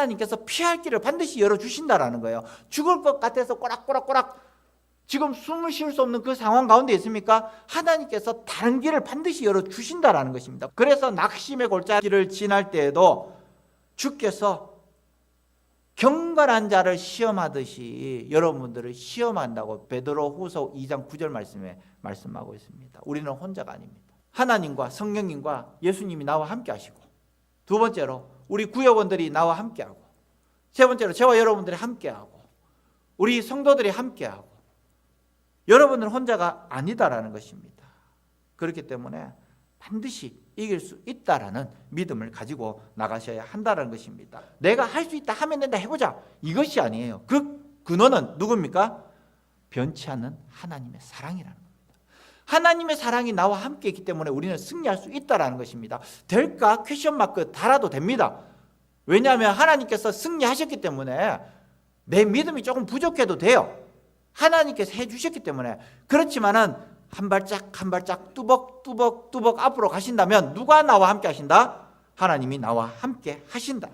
하나님께서 피할 길을 반드시 열어주신다라는 거예요. 죽을 것 같아서 꼬락꼬락꼬락 지금 숨을 쉴수 없는 그 상황 가운데 있습니까? 하나님께서 다른 길을 반드시 열어주신다라는 것입니다. 그래서 낙심의 골짜기를 지날 때에도 주께서 경건한 자를 시험하듯이 여러분들을 시험한다고 베드로 후서 2장 9절 말씀에 말씀하고 있습니다. 우리는 혼자가 아닙니다. 하나님과 성령님과 예수님이 나와 함께 하시고 두 번째로 우리 구역원들이 나와 함께 하고 세 번째로 저와 여러분들이 함께 하고 우리 성도들이 함께 하고 여러분은 혼자가 아니다라는 것입니다. 그렇기 때문에 반드시 이길 수 있다라는 믿음을 가지고 나가셔야 한다는 것입니다. 내가 할 수 있다 하면 된다 해보자 이것이 아니에요. 그 근원은 누굽니까? 변치 않는 하나님의 사랑이라는 겁니다. 하나님의 사랑이 나와 함께 있기 때문에 우리는 승리할 수 있다라는 것입니다. 될까? 퀘션 마크 달아도 됩니다. 왜냐하면 하나님께서 승리하셨기 때문에 내 믿음이 조금 부족해도 돼요. 하나님께서 해주셨기 때문에 그렇지만은 한 발짝 한 발짝 뚜벅 뚜벅 뚜벅 앞으로 가신다면 누가 나와 함께 하신다? 하나님이 나와 함께 하신다.